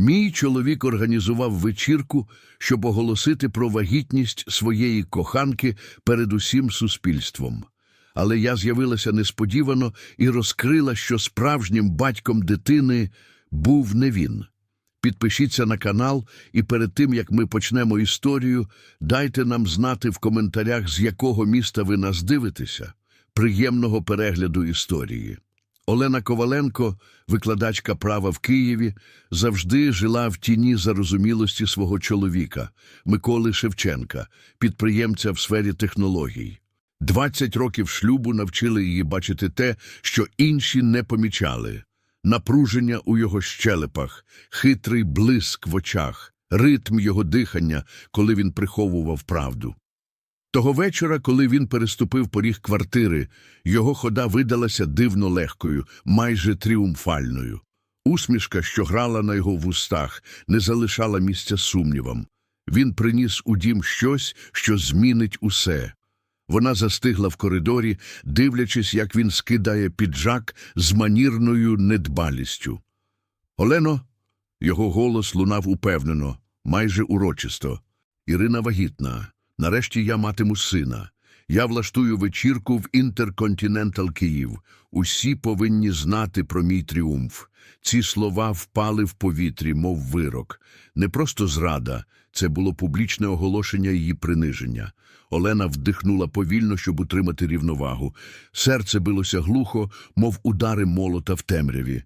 Мій чоловік організував вечірку, щоб оголосити про вагітність своєї коханки перед усім суспільством. Але я з'явилася несподівано і розкрила, що справжнім батьком дитини був не він. Підпишіться на канал, і перед тим, як ми почнемо історію, дайте нам знати в коментарях, з якого міста ви нас дивитеся. Приємного перегляду історії. Олена Коваленко, викладачка права в Києві, завжди жила в тіні зарозумілості свого чоловіка Миколи Шевченка, підприємця в сфері технологій. 20 років шлюбу навчили її бачити те, що інші не помічали. Напруження у його щелепах, хитрий блиск в очах, ритм його дихання, коли він приховував правду. Того вечора, коли він переступив поріг квартири, його хода видалася дивно легкою, майже тріумфальною. Усмішка, що грала на його вустах, не залишала місця сумнівам. Він приніс у дім щось, що змінить усе. Вона застигла в коридорі, дивлячись, як він скидає піджак з манірною недбалістю. Олено, його голос лунав упевнено, майже урочисто. Ірина вагітна. Нарешті я матиму сина. Я влаштую вечірку в Інтерконтинентал Київ. Усі повинні знати про мій тріумф. Ці слова впали в повітрі, мов вирок. Не просто зрада, це було публічне оголошення її приниження. Олена вдихнула повільно, щоб утримати рівновагу. Серце билося глухо, мов удари молота в темряві.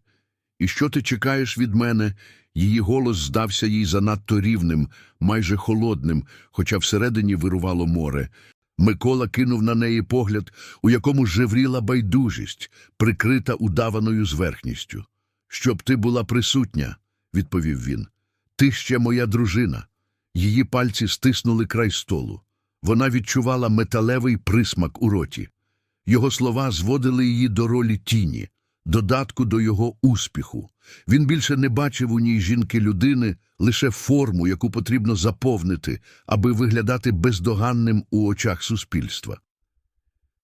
І що ти чекаєш від мене? Її голос здався їй занадто рівним, майже холодним, хоча всередині вирувало море. Микола кинув на неї погляд, у якому жевріла байдужість, прикрита удаваною зверхністю. Щоб ти була присутня, відповів він. Ти ще моя дружина. Її пальці стиснули край столу. Вона відчувала металевий присмак у роті. Його слова зводили її до ролі тіні, додатку до його успіху. Він більше не бачив у ній жінки людини, лише форму, яку потрібно заповнити, аби виглядати бездоганним у очах суспільства.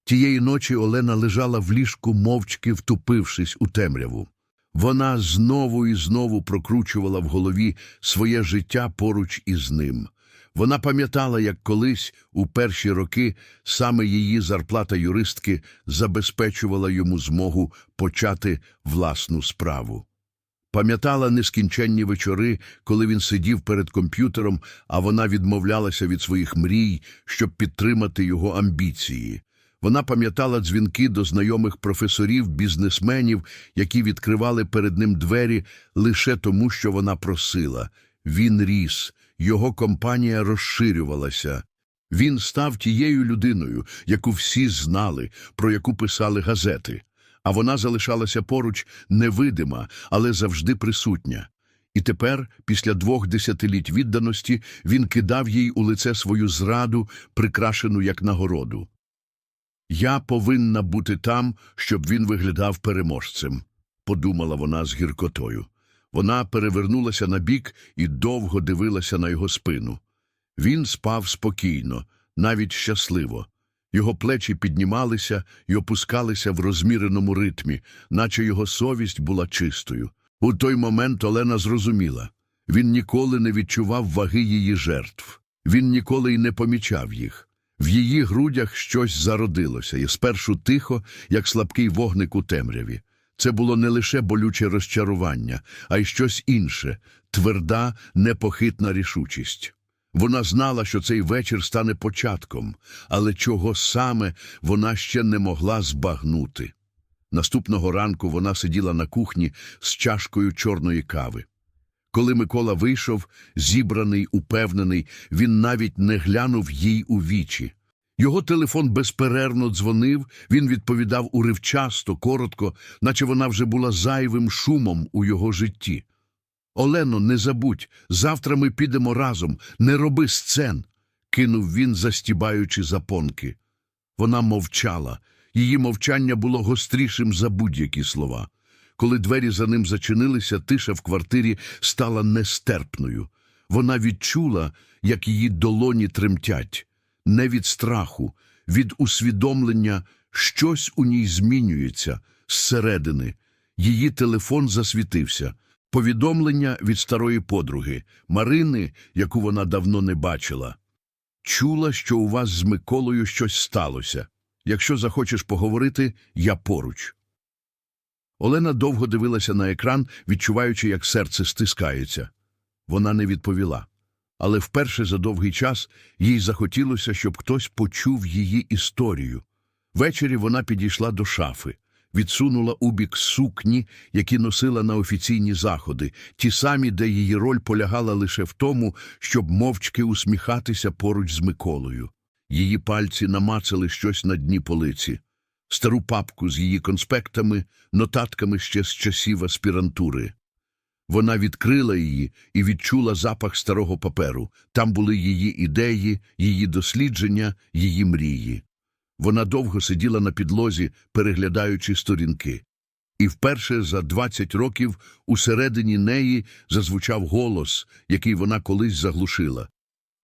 Тієї ночі Олена лежала в ліжку, мовчки втупившись у темряву. Вона знову і знову прокручувала в голові своє життя поруч із ним. Вона пам'ятала, як колись, у перші роки, саме її зарплата юристки забезпечувала йому змогу почати власну справу. Пам'ятала нескінченні вечори, коли він сидів перед комп'ютером, а вона відмовлялася від своїх мрій, щоб підтримати його амбіції. Вона пам'ятала дзвінки до знайомих професорів, бізнесменів, які відкривали перед ним двері лише тому, що вона просила. Він ріс, його компанія розширювалася. Він став тією людиною, яку всі знали, про яку писали газети. А вона залишалася поруч невидима, але завжди присутня. І тепер, після двох десятиліть відданості, він кидав їй у лице свою зраду, прикрашену як нагороду. Я повинна бути там, щоб він виглядав переможцем, подумала вона з гіркотою. Вона перевернулася на бік і довго дивилася на його спину. Він спав спокійно, навіть щасливо. Його плечі піднімалися і опускалися в розміреному ритмі, наче його совість була чистою. У той момент Олена зрозуміла. Він ніколи не відчував ваги її жертв. Він ніколи й не помічав їх. В її грудях щось зародилося, і спершу тихо, як слабкий вогник у темряві. Це було не лише болюче розчарування, а й щось інше тверда, непохитна рішучість. Вона знала, що цей вечір стане початком, але чого саме вона ще не могла збагнути. Наступного ранку вона сиділа на кухні з чашкою чорної кави. Коли Микола вийшов, зібраний, упевнений, він навіть не глянув їй у вічі. Його телефон безперервно дзвонив, він відповідав уривчасто, коротко, наче вона вже була зайвим шумом у його житті. Олено, не забудь, завтра ми підемо разом, не роби сцен, кинув він, застібаючи запонки. Вона мовчала. Її мовчання було гострішим за будь-які слова. Коли двері за ним зачинилися, тиша в квартирі стала нестерпною. Вона відчула, як її долоні тремтять, не від страху, від усвідомлення, щось у ній змінюється зсередини. Її телефон засвітився. Повідомлення від старої подруги Марини, яку вона давно не бачила. Чула, що у вас з Миколою щось сталося. Якщо захочеш поговорити, я поруч. Олена довго дивилася на екран, відчуваючи, як серце стискається. Вона не відповіла. Але вперше за довгий час їй захотілося, щоб хтось почув її історію. Ввечері вона підійшла до шафи, відсунула у бік сукні, які носила на офіційні заходи, ті самі, де її роль полягала лише в тому, щоб мовчки усміхатися поруч з Миколою. Її пальці намацали щось на дні полиці, стару папку з її конспектами, нотатками ще з часів аспірантури. Вона відкрила її і відчула запах старого паперу. Там були її ідеї, її дослідження, її мрії. Вона довго сиділа на підлозі, переглядаючи сторінки. І вперше за 20 років усередині неї зазвучав голос, який вона колись заглушила.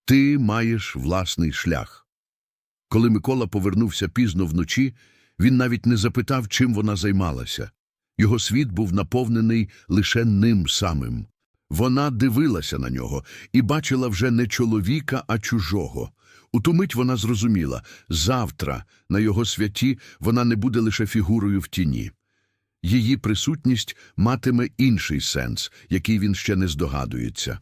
Ти маєш власний шлях. Коли Микола повернувся пізно вночі, він навіть не запитав, чим вона займалася. Його світ був наповнений лише ним самим. Вона дивилася на нього і бачила вже не чоловіка, а чужого. У ту мить вона зрозуміла – завтра на його святі вона не буде лише фігурою в тіні. Її присутність матиме інший сенс, який він ще не здогадується.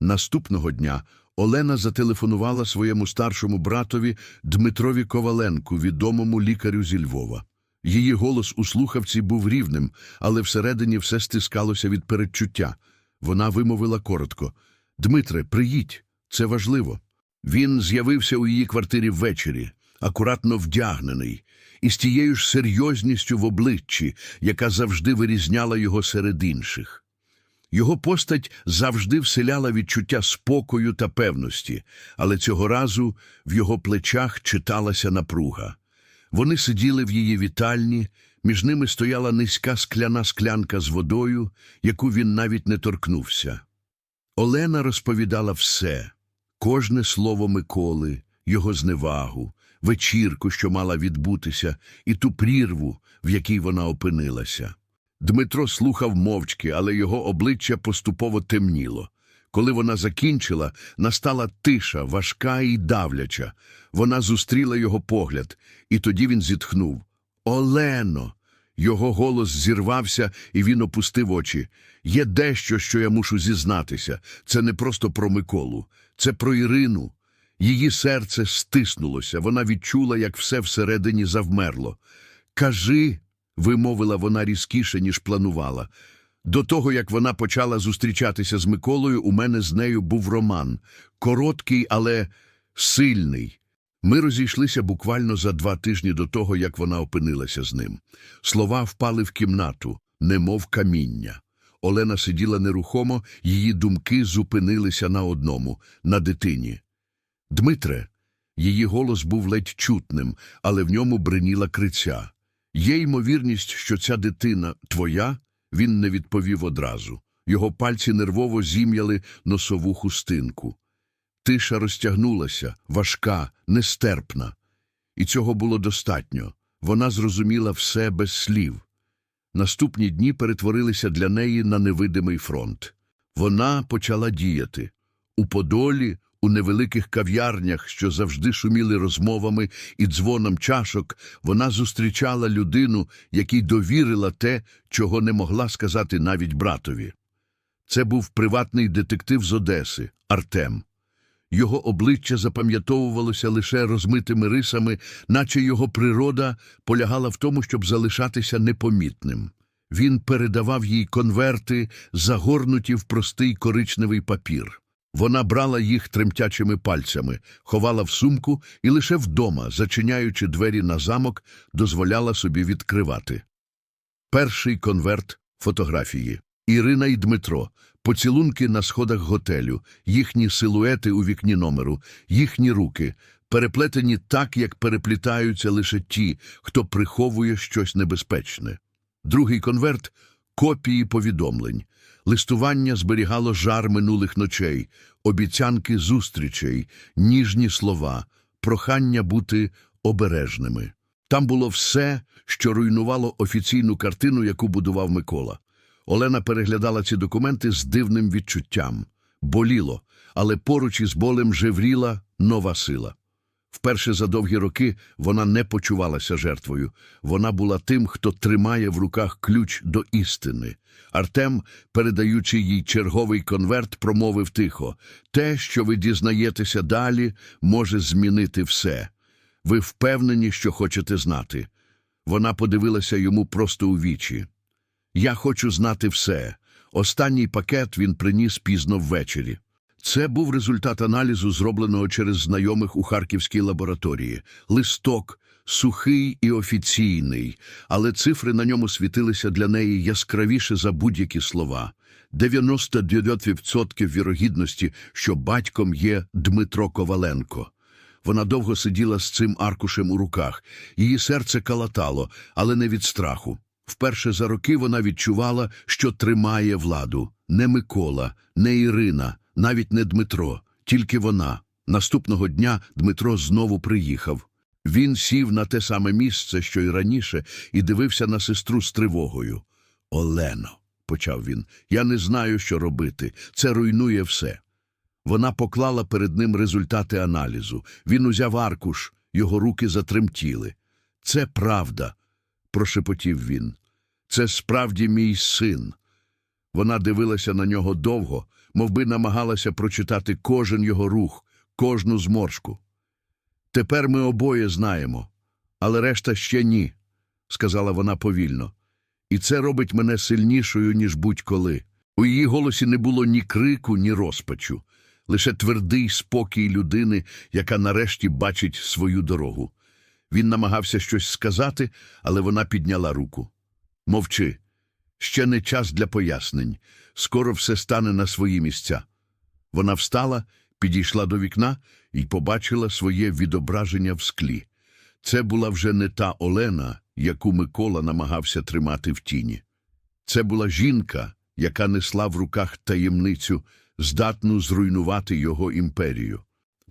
Наступного дня Олена зателефонувала своєму старшому братові Дмитрові Коваленку, відомому лікарю зі Львова. Її голос у слухавці був рівним, але всередині все стискалося від передчуття. Вона вимовила коротко «Дмитре, приїдь, це важливо». Він з'явився у її квартирі ввечері, акуратно вдягнений, і з тією ж серйозністю в обличчі, яка завжди вирізняла його серед інших. Його постать завжди вселяла відчуття спокою та певності, але цього разу в його плечах читалася напруга. Вони сиділи в її вітальні, між ними стояла низька скляна склянка з водою, яку він навіть не торкнувся. Олена розповідала все, кожне слово Миколи, його зневагу, вечірку, що мала відбутися, і ту прірву, в якій вона опинилася. Дмитро слухав мовчки, але його обличчя поступово темніло. Коли вона закінчила, настала тиша, важка і давляча. Вона зустріла його погляд, і тоді він зітхнув. Олено. Його голос зірвався, і він опустив очі. Є дещо, що я мушу зізнатися. Це не просто про Миколу, це про Ірину. Її серце стиснулося, вона відчула, як все всередині завмерло. Кажи, вимовила вона різкіше, ніж планувала. До того, як вона почала зустрічатися з Миколою, у мене з нею був роман. Короткий, але сильний. Ми розійшлися буквально за два тижні до того, як вона опинилася з ним. Слова впали в кімнату, немов каміння. Олена сиділа нерухомо, її думки зупинилися на одному – на дитині. Дмитре, її голос був ледь чутним, але в ньому бриніла криця. Є ймовірність, що ця дитина твоя? Він не відповів одразу. Його пальці нервово зім'яли носову хустинку. Тиша розтягнулася, важка, нестерпна. І цього було достатньо. Вона зрозуміла все без слів. Наступні дні перетворилися для неї на невидимий фронт. Вона почала діяти. У Подолі, у невеликих кав'ярнях, що завжди шуміли розмовами і дзвоном чашок, вона зустрічала людину, якій довірила те, чого не могла сказати навіть братові. Це був приватний детектив з Одеси, Артем. Його обличчя запам'ятовувалося лише розмитими рисами, наче його природа полягала в тому, щоб залишатися непомітним. Він передавав їй конверти, загорнуті в простий коричневий папір. Вона брала їх тремтячими пальцями, ховала в сумку і лише вдома, зачиняючи двері на замок, дозволяла собі відкривати. Перший конверт фотографії. Ірина і Дмитро. Поцілунки на сходах готелю, їхні силуети у вікні номеру, їхні руки, переплетені так, як переплітаються лише ті, хто приховує щось небезпечне. Другий конверт копії повідомлень. Листування зберігало жар минулих ночей, обіцянки зустрічей, ніжні слова, прохання бути обережними. Там було все, що руйнувало офіційну картину, яку будував Микола. Олена переглядала ці документи з дивним відчуттям. Боліло, але поруч із болем жевріла нова сила. Вперше за довгі роки вона не почувалася жертвою. Вона була тим, хто тримає в руках ключ до істини. Артем, передаючи їй черговий конверт, промовив тихо: те, що ви дізнаєтеся далі, може змінити все. Ви впевнені, що хочете знати. Вона подивилася йому просто у вічі. Я хочу знати все. Останній пакет він приніс пізно ввечері. Це був результат аналізу, зробленого через знайомих у Харківській лабораторії. Листок сухий і офіційний, але цифри на ньому світилися для неї яскравіше за будь-які слова. 99% вірогідності, що батьком є Дмитро Коваленко. Вона довго сиділа з цим аркушем у руках. Її серце калатало, але не від страху. Вперше за роки вона відчувала, що тримає владу. Не Микола, не Ірина, навіть не Дмитро, тільки вона. Наступного дня Дмитро знову приїхав. Він сів на те саме місце, що й раніше, і дивився на сестру з тривогою. Олено, почав він, я не знаю, що робити. Це руйнує все. Вона поклала перед ним результати аналізу. Він узяв аркуш, його руки затремтіли. Це правда, прошепотів він. Це справді мій син. Вона дивилася на нього довго, мовби намагалася прочитати кожен його рух, кожну зморшку. Тепер ми обоє знаємо, але решта ще ні, сказала вона повільно. І це робить мене сильнішою, ніж будь-коли. У її голосі не було ні крику, ні розпачу, лише твердий спокій людини, яка нарешті бачить свою дорогу. Він намагався щось сказати, але вона підняла руку. Мовчи. Ще не час для пояснень. Скоро все стане на свої місця. Вона встала, підійшла до вікна і побачила своє відображення в склі. Це була вже не та Олена, яку Микола намагався тримати в тіні. Це була жінка, яка несла в руках таємницю, здатну зруйнувати його імперію.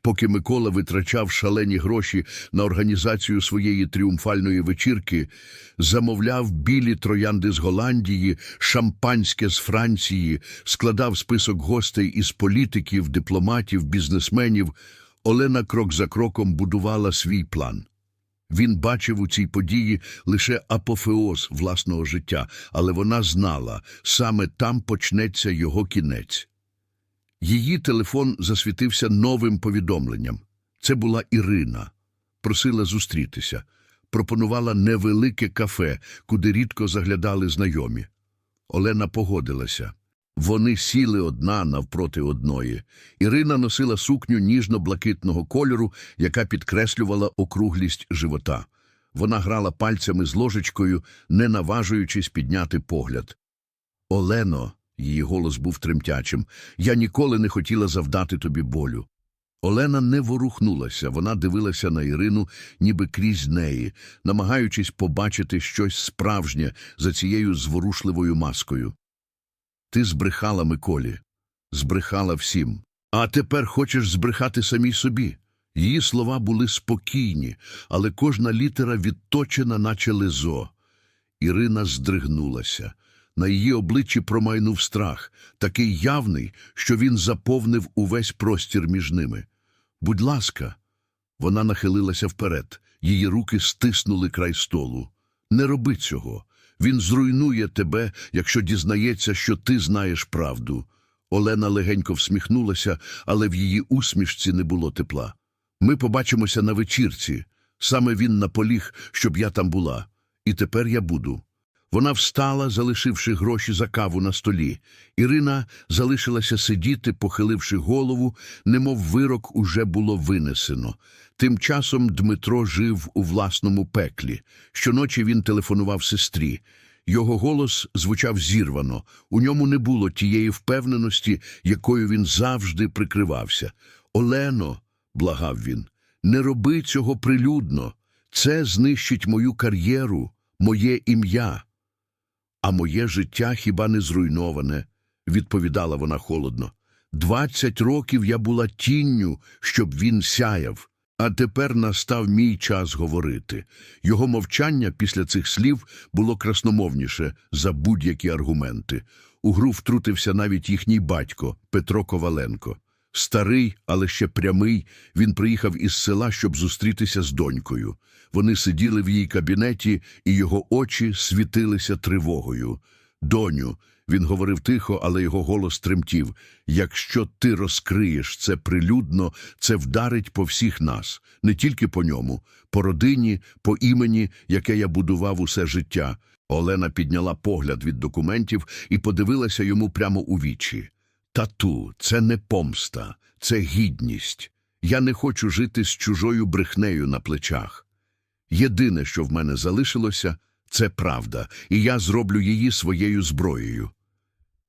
Поки Микола витрачав шалені гроші на організацію своєї тріумфальної вечірки, замовляв білі троянди з Голландії, шампанське з Франції, складав список гостей із політиків, дипломатів, бізнесменів, Олена крок за кроком будувала свій план. Він бачив у цій події лише апофеоз власного життя, але вона знала, саме там почнеться його кінець. Її телефон засвітився новим повідомленням. Це була Ірина. Просила зустрітися. Пропонувала невелике кафе, куди рідко заглядали знайомі. Олена погодилася. Вони сіли одна навпроти одної. Ірина носила сукню ніжно-блакитного кольору, яка підкреслювала округлість живота. Вона грала пальцями з ложечкою, не наважуючись підняти погляд. Олено, її голос був тремтячим, я ніколи не хотіла завдати тобі болю. Олена не ворухнулася, вона дивилася на Ірину, ніби крізь неї, намагаючись побачити щось справжнє за цією зворушливою маскою. Ти збрехала Миколі, збрехала всім. А тепер хочеш збрехати самій собі. Її слова були спокійні, але кожна літера відточена, наче лезо. Ірина здригнулася. На її обличчі промайнув страх, такий явний, що він заповнив увесь простір між ними. Будь ласка, вона нахилилася вперед, її руки стиснули край столу. Не роби цього. Він зруйнує тебе, якщо дізнається, що ти знаєш правду. Олена легенько всміхнулася, але в її усмішці не було тепла. Ми побачимося на вечірці. Саме він наполіг, щоб я там була. І тепер я буду. Вона встала, залишивши гроші за каву на столі. Ірина залишилася сидіти, похиливши голову, немов вирок уже було винесено. Тим часом Дмитро жив у власному пеклі. Щоночі він телефонував сестрі. Його голос звучав зірвано, у ньому не було тієї впевненості, якою він завжди прикривався. Олено, благав він, не роби цього прилюдно. Це знищить мою кар'єру, моє ім'я. А моє життя хіба не зруйноване, відповідала вона холодно. Двадцять років я була тінню, щоб він сяяв. А тепер настав мій час говорити. Його мовчання після цих слів було красномовніше за будь-які аргументи. У гру втрутився навіть їхній батько Петро Коваленко. Старий, але ще прямий, він приїхав із села, щоб зустрітися з донькою. Вони сиділи в її кабінеті, і його очі світилися тривогою. Доню, він говорив тихо, але його голос тремтів. Якщо ти розкриєш це прилюдно, це вдарить по всіх нас, не тільки по ньому, по родині, по імені, яке я будував усе життя. Олена підняла погляд від документів і подивилася йому прямо у вічі. Тату, це не помста, це гідність. Я не хочу жити з чужою брехнею на плечах. Єдине, що в мене залишилося, це правда, і я зроблю її своєю зброєю.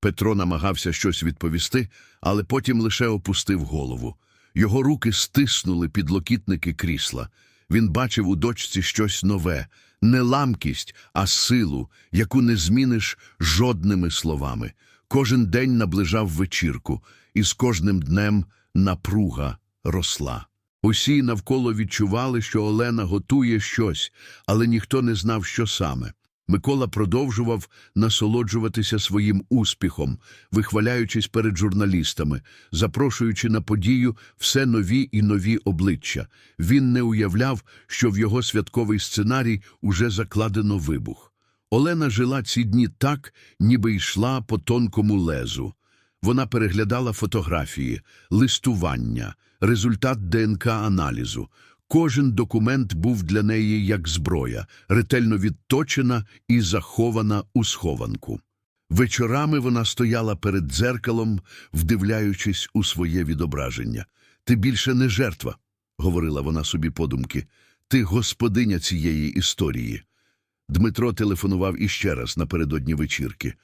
Петро намагався щось відповісти, але потім лише опустив голову. Його руки стиснули під локітники крісла. Він бачив у дочці щось нове, не ламкість, а силу, яку не зміниш жодними словами. Кожен день наближав вечірку, і з кожним днем напруга росла. Усі навколо відчували, що Олена готує щось, але ніхто не знав, що саме. Микола продовжував насолоджуватися своїм успіхом, вихваляючись перед журналістами, запрошуючи на подію все нові і нові обличчя. Він не уявляв, що в його святковий сценарій уже закладено вибух. Олена жила ці дні так, ніби йшла по тонкому лезу. Вона переглядала фотографії, листування, результат ДНК-аналізу. Кожен документ був для неї як зброя, ретельно відточена і захована у схованку. Вечорами вона стояла перед дзеркалом, вдивляючись у своє відображення. Ти більше не жертва, говорила вона собі подумки. Ти господиня цієї історії. Дмитро телефонував іще раз напередодні вечірки.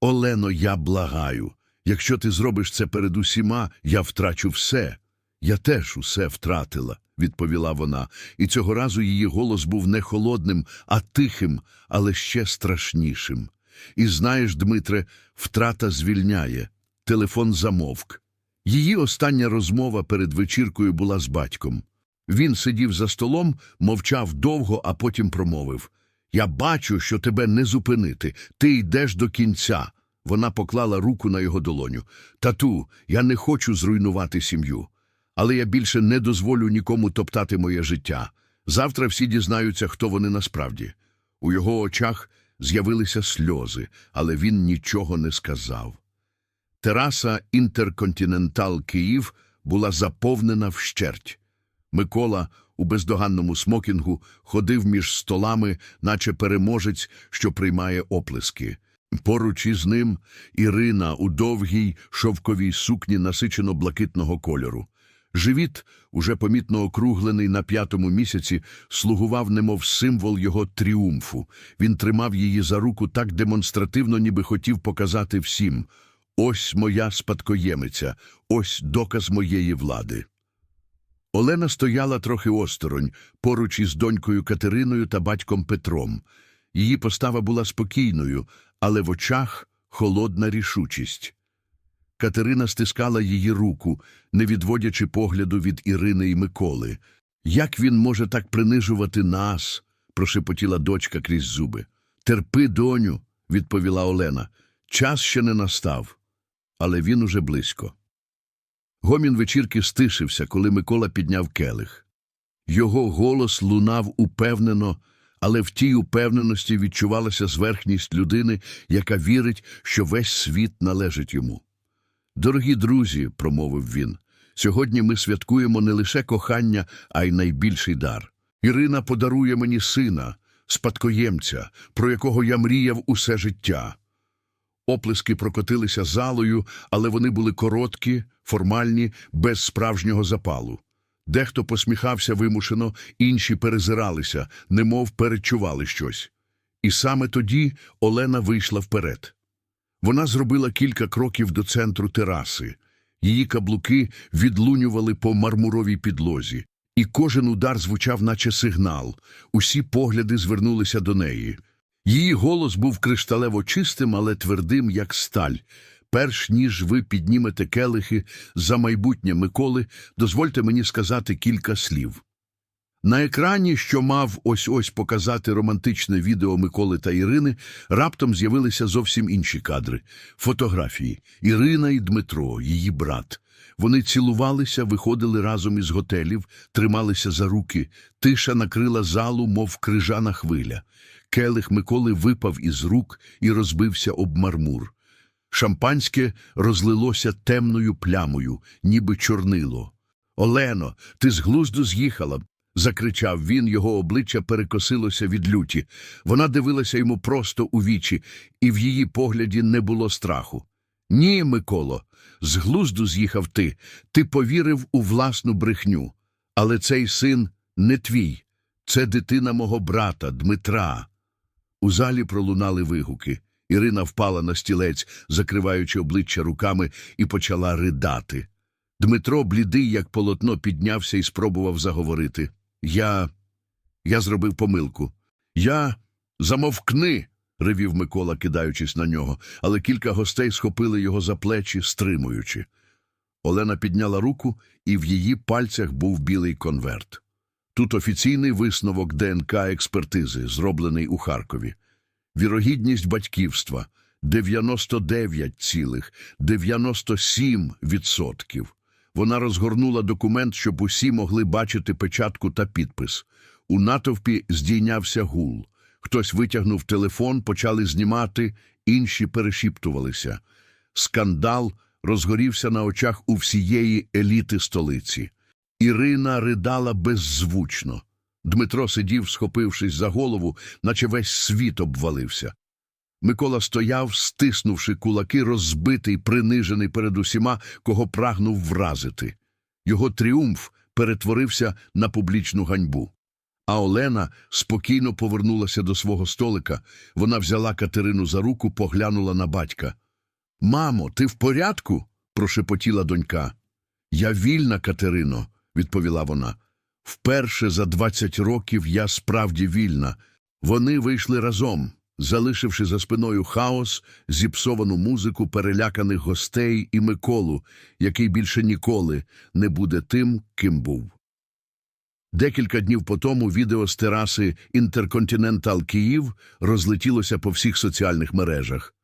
Олено, я благаю. Якщо ти зробиш це перед усіма, я втрачу все. Я теж усе втратила, відповіла вона, і цього разу її голос був не холодним, а тихим, але ще страшнішим. І знаєш, Дмитре, втрата звільняє. Телефон замовк. Її остання розмова перед вечіркою була з батьком. Він сидів за столом, мовчав довго, а потім промовив Я бачу, що тебе не зупинити. Ти йдеш до кінця. Вона поклала руку на його долоню. Тату, я не хочу зруйнувати сім'ю. Але я більше не дозволю нікому топтати моє життя. Завтра всі дізнаються, хто вони насправді. У його очах з'явилися сльози, але він нічого не сказав. Тераса Інтерконтинентал Київ була заповнена вщерть. Микола у бездоганному смокінгу ходив між столами, наче переможець, що приймає оплески. Поруч із ним Ірина у довгій шовковій сукні насичено блакитного кольору. Живіт, уже помітно округлений на п'ятому місяці, слугував немов символ його тріумфу. Він тримав її за руку так демонстративно, ніби хотів показати всім «Ось моя спадкоємиця, ось доказ моєї влади». Олена стояла трохи осторонь, поруч із донькою Катериною та батьком Петром. Її постава була спокійною, але в очах холодна рішучість. Катерина стискала її руку, не відводячи погляду від Ірини й Миколи. Як він може так принижувати нас? прошепотіла дочка крізь зуби. Терпи, доню, відповіла Олена. Час ще не настав, але він уже близько. Гомін вечірки стишився, коли Микола підняв келих. Його голос лунав упевнено, але в тій упевненості відчувалася зверхність людини, яка вірить, що весь світ належить йому. Дорогі друзі, промовив він, сьогодні ми святкуємо не лише кохання, а й найбільший дар. Ірина подарує мені сина, спадкоємця, про якого я мріяв усе життя. Оплески прокотилися залою, але вони були короткі, формальні, без справжнього запалу. Дехто посміхався вимушено, інші перезиралися, немов передчували щось. І саме тоді Олена вийшла вперед. Вона зробила кілька кроків до центру тераси. Її каблуки відлунювали по мармуровій підлозі, і кожен удар звучав, наче сигнал. Усі погляди звернулися до неї. Її голос був кришталево чистим, але твердим, як сталь. Перш ніж ви піднімете келихи за майбутнє Миколи, дозвольте мені сказати кілька слів. На екрані, що мав ось-ось показати романтичне відео Миколи та Ірини, раптом з'явилися зовсім інші кадри. Фотографії. Ірина і Дмитро, її брат. Вони цілувалися, виходили разом із готелів, трималися за руки. Тиша накрила залу, мов крижана хвиля. Келих Миколи випав із рук і розбився об мармур. Шампанське розлилося темною плямою, ніби чорнило. Олено, ти з глузду з'їхала. закричав він, його обличчя перекосилося від люті. Вона дивилася йому просто у вічі, і в її погляді не було страху. Ні, Миколо, з глузду з'їхав ти. Ти повірив у власну брехню. Але цей син не твій. Це дитина мого брата, Дмитра. У залі пролунали вигуки. Ірина впала на стілець, закриваючи обличчя руками, і почала ридати. Дмитро, блідий, як полотно, піднявся і спробував заговорити. Я. Я зробив помилку. Я. Замовкни. ревів Микола, кидаючись на нього, але кілька гостей схопили його за плечі, стримуючи. Олена підняла руку, і в її пальцях був білий конверт. Тут офіційний висновок ДНК експертизи, зроблений у Харкові. Вірогідність батьківства 99,97%. Вона розгорнула документ, щоб усі могли бачити печатку та підпис. У натовпі здійнявся гул. Хтось витягнув телефон, почали знімати, інші перешіптувалися. Скандал розгорівся на очах у всієї еліти столиці. Ірина ридала беззвучно. Дмитро сидів, схопившись за голову, наче весь світ обвалився. Микола стояв, стиснувши кулаки, розбитий, принижений перед усіма, кого прагнув вразити. Його тріумф перетворився на публічну ганьбу. А Олена спокійно повернулася до свого столика. Вона взяла Катерину за руку, поглянула на батька. Мамо, ти в порядку? прошепотіла донька. Я вільна, Катерино, відповіла вона. Вперше за двадцять років я справді вільна. Вони вийшли разом, залишивши за спиною хаос, зіпсовану музику переляканих гостей і Миколу, який більше ніколи не буде тим, ким був. Декілька днів по тому відео з тераси Інтерконтинентал Київ розлетілося по всіх соціальних мережах.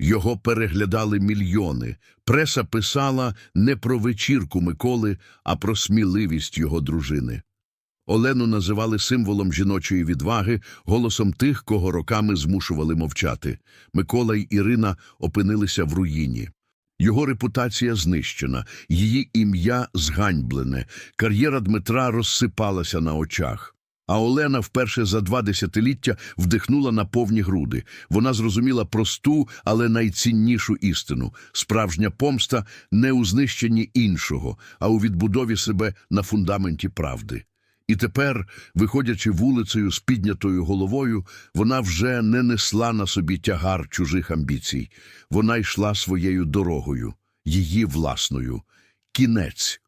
Його переглядали мільйони. Преса писала не про вечірку Миколи, а про сміливість його дружини. Олену називали символом жіночої відваги, голосом тих, кого роками змушували мовчати. Микола й Ірина опинилися в руїні. Його репутація знищена, її ім'я зганьблене, кар'єра Дмитра розсипалася на очах. А Олена вперше за два десятиліття вдихнула на повні груди. Вона зрозуміла просту, але найціннішу істину. Справжня помста не у знищенні іншого, а у відбудові себе на фундаменті правди. І тепер, виходячи вулицею з піднятою головою, вона вже не несла на собі тягар чужих амбіцій. Вона йшла своєю дорогою, її власною. Кінець.